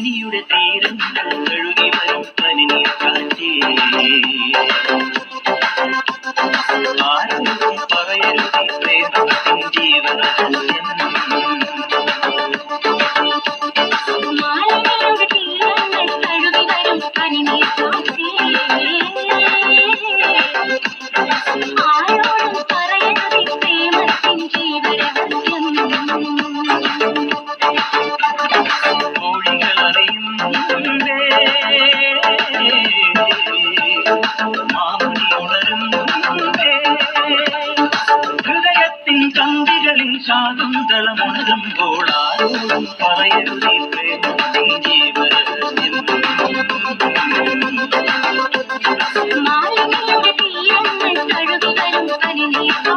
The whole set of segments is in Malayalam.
കബിനിയുടെ തീരം കഴുകി വരും പനിനീർ കാറ്റേ കമ്പികളിൽ ശാകുന്തളം ഉണരുമ്പോൾ ആരും പറയരുതേ പ്രേമത്തിൻ ജീവരഹസ്യം മാലിന്യയുടെ തീരങ്ങൾ കഴുകുകളും പനി നീക്കോ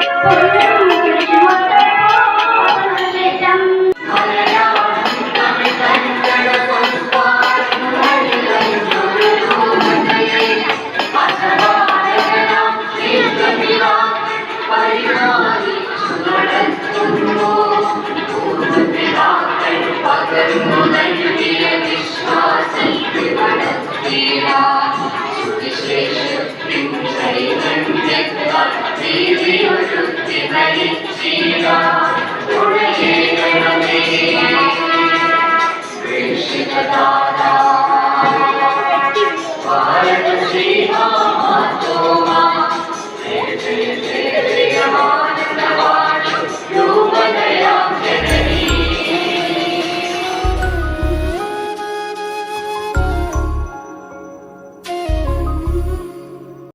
Thank you. श्री राम